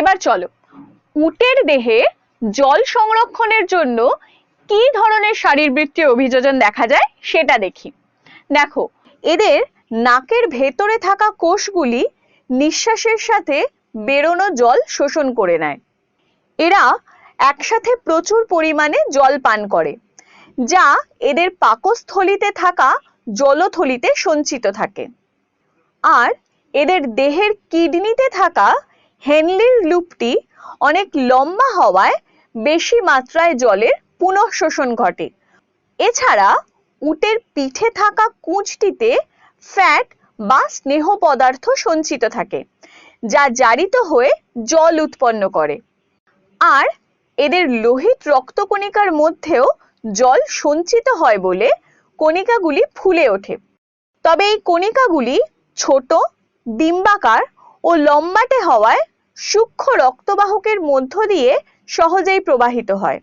এবার চলো, উটের দেহে জল সংরক্ষণের জন্য কি ধরনের শারীরবৃত্তীয় অভিযোজন দেখা যায় সেটা দেখি। দেখো, এদের নাকের ভেতরে থাকা কোষগুলি নিঃশ্বাসের সাথে বেরোনো জল শোষণ করে নেয়। এরা একসাথে প্রচুর পরিমাণে জল পান করে, যা এদের পাকস্থলিতে থাকা জলথলিতে সঞ্চিত থাকে। আর এদের দেহের কিডনিতে থাকা হেনলির লুপটি অনেক লম্বা হওয়ায় বেশি মাত্রায় জলের পুনঃশোষণ ঘটে। এছাড়া উটের পিঠে থাকা কুঁচটিতে ফ্যাট বা স্নেহ পদার্থ সঞ্চিত থাকে, যা জারিত হয়ে জল উৎপন্ন করে। আর এদের লোহিত রক্তকণিকার মধ্যেও জল সঞ্চিত হয় বলে কণিকাগুলি ফুলে ওঠে। তবে এই কণিকাগুলি ছোট, ডিম্বাকার ও লম্বাটে হওয়ায় সূক্ষ্ম রক্তবাহকের মধ্য দিয়ে সহজেই প্রবাহিত হয়।